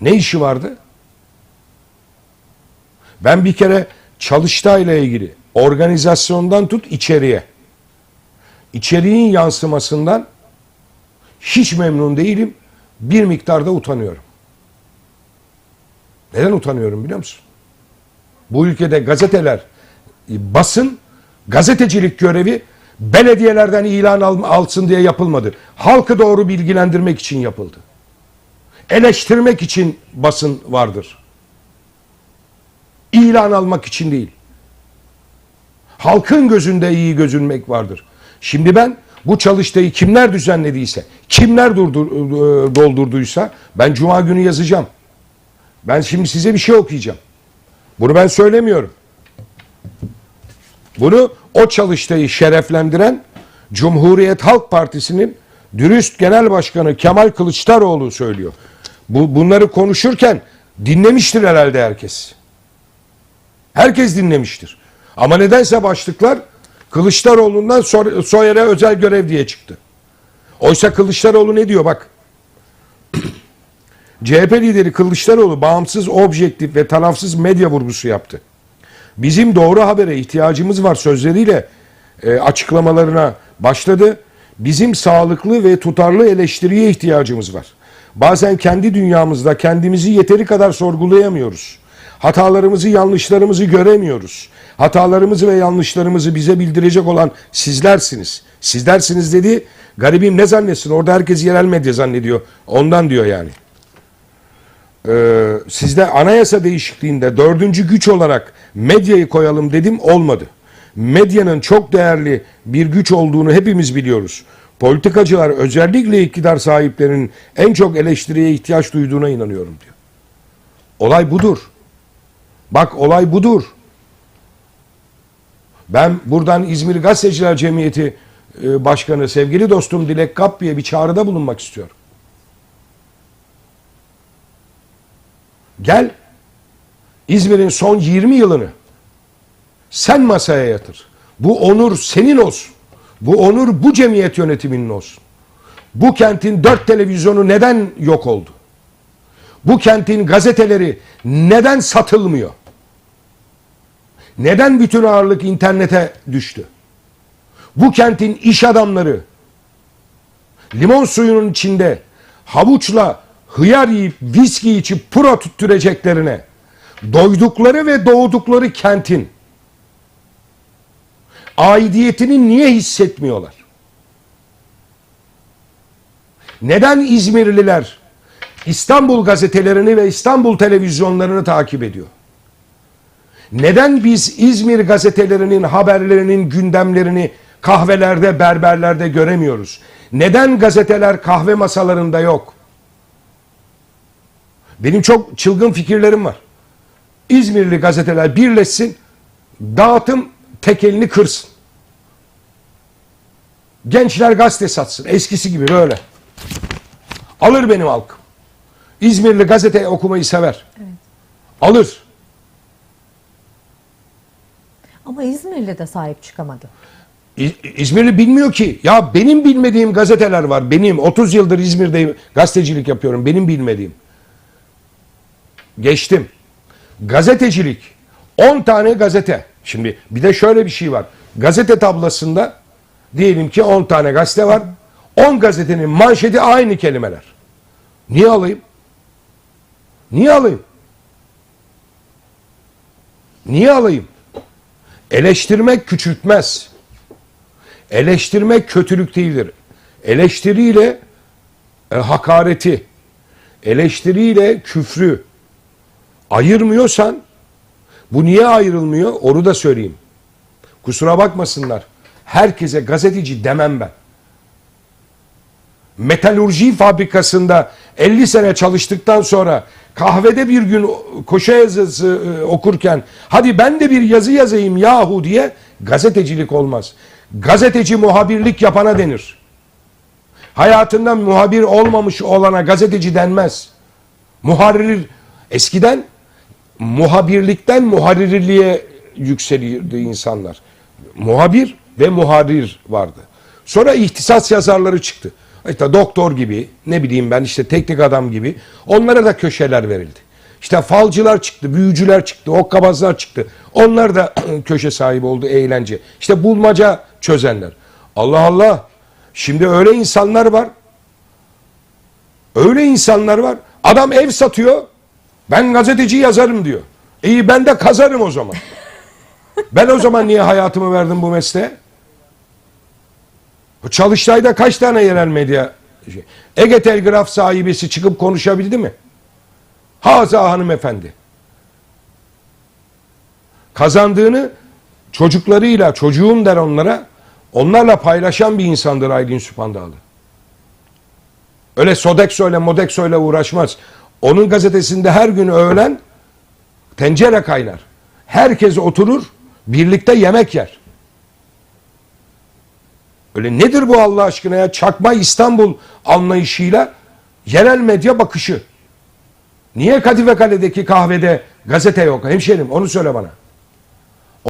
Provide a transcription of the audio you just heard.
Ne işi vardı? Ben bir kere çalıştayla ilgili organizasyondan tut içeriye. İçeriğin yansımasından hiç memnun değilim. Bir miktarda utanıyorum. Neden utanıyorum biliyor musun? Bu ülkede gazeteler, basın, gazetecilik görevi belediyelerden ilan al- alsın diye yapılmadı. Halkı doğru bilgilendirmek için yapıldı. Eleştirmek için basın vardır. İlan almak için değil. Halkın gözünde iyi gözünmek vardır. Şimdi ben bu çalıştayı kimler düzenlediyse, kimler durdur, e, doldurduysa ben cuma günü yazacağım. Ben şimdi size bir şey okuyacağım. Bunu ben söylemiyorum. Bunu o çalıştayı şereflendiren Cumhuriyet Halk Partisi'nin dürüst genel başkanı Kemal Kılıçdaroğlu söylüyor. Bu, bunları konuşurken dinlemiştir herhalde herkes. Herkes dinlemiştir. Ama nedense başlıklar Kılıçdaroğlu'ndan Soy- Soyer'e özel görev diye çıktı. Oysa Kılıçdaroğlu ne diyor bak. CHP lideri Kılıçdaroğlu bağımsız, objektif ve tarafsız medya vurgusu yaptı. Bizim doğru habere ihtiyacımız var sözleriyle e, açıklamalarına başladı. Bizim sağlıklı ve tutarlı eleştiriye ihtiyacımız var. Bazen kendi dünyamızda kendimizi yeteri kadar sorgulayamıyoruz. Hatalarımızı, yanlışlarımızı göremiyoruz. Hatalarımızı ve yanlışlarımızı bize bildirecek olan sizlersiniz. Sizlersiniz dedi. Garibim ne zannetsin? Orada herkes yerel medya zannediyor. Ondan diyor yani. Ee, sizde anayasa değişikliğinde dördüncü güç olarak medyayı koyalım dedim olmadı. Medyanın çok değerli bir güç olduğunu hepimiz biliyoruz. Politikacılar özellikle iktidar sahiplerinin en çok eleştiriye ihtiyaç duyduğuna inanıyorum diyor. Olay budur. Bak olay budur. Ben buradan İzmir Gazeteciler Cemiyeti e, Başkanı sevgili dostum Dilek Kappi'ye bir çağrıda bulunmak istiyorum. Gel İzmir'in son 20 yılını sen masaya yatır. Bu onur senin olsun. Bu onur bu cemiyet yönetiminin olsun. Bu kentin dört televizyonu neden yok oldu? Bu kentin gazeteleri neden satılmıyor? Neden bütün ağırlık internete düştü? Bu kentin iş adamları limon suyunun içinde havuçla hıyar yiyip viski içip pura tüttüreceklerine doydukları ve doğdukları kentin aidiyetini niye hissetmiyorlar? Neden İzmirliler İstanbul gazetelerini ve İstanbul televizyonlarını takip ediyor? Neden biz İzmir gazetelerinin haberlerinin gündemlerini kahvelerde, berberlerde göremiyoruz? Neden gazeteler kahve masalarında yok? Benim çok çılgın fikirlerim var. İzmirli gazeteler birleşsin, dağıtım tekelini kırsın. Gençler gazete satsın, eskisi gibi böyle. Alır benim halkım. İzmirli gazete okumayı sever. Alır. Ama İzmirli de sahip çıkamadı. İ- İzmirli bilmiyor ki. Ya benim bilmediğim gazeteler var. Benim 30 yıldır İzmir'de gazetecilik yapıyorum. Benim bilmediğim. Geçtim. Gazetecilik. 10 tane gazete. Şimdi bir de şöyle bir şey var. Gazete tablasında diyelim ki 10 tane gazete var. 10 gazetenin manşeti aynı kelimeler. Niye alayım? Niye alayım? Niye alayım? Eleştirmek küçültmez. Eleştirmek kötülük değildir. Eleştiriyle e, hakareti, eleştiriyle küfrü ayırmıyorsan bu niye ayrılmıyor onu da söyleyeyim. Kusura bakmasınlar. Herkese gazeteci demem ben. Metalurji fabrikasında 50 sene çalıştıktan sonra kahvede bir gün koşu yazısı e, okurken hadi ben de bir yazı yazayım yahu diye gazetecilik olmaz. Gazeteci muhabirlik yapana denir. Hayatında muhabir olmamış olana gazeteci denmez. Muharrir eskiden muhabirlikten muharrirliğe yükselirdi insanlar. Muhabir ve muharrir vardı. Sonra ihtisas yazarları çıktı. işte doktor gibi ne bileyim ben işte teknik adam gibi onlara da köşeler verildi. İşte falcılar çıktı, büyücüler çıktı, okkabazlar çıktı. Onlar da köşe sahibi oldu, eğlence. İşte bulmaca çözenler. Allah Allah. Şimdi öyle insanlar var. Öyle insanlar var. Adam ev satıyor. Ben gazeteci yazarım diyor. İyi ben de kazarım o zaman. Ben o zaman niye hayatımı verdim bu mesleğe? Çalıştay'da kaç tane yerel medya şey- Ege Telgraf sahibesi çıkıp konuşabildi mi? Haza hanımefendi. Kazandığını çocuklarıyla, çocuğum der onlara, onlarla paylaşan bir insandır Aydın Süphandağlı. Öyle Sodexo'yla Modexo'yla uğraşmaz. Onun gazetesinde her gün öğlen tencere kaynar. Herkes oturur, birlikte yemek yer. Öyle nedir bu Allah aşkına ya? Çakma İstanbul anlayışıyla yerel medya bakışı. Niye Kadife Kale'deki kahvede gazete yok? Hemşerim onu söyle bana.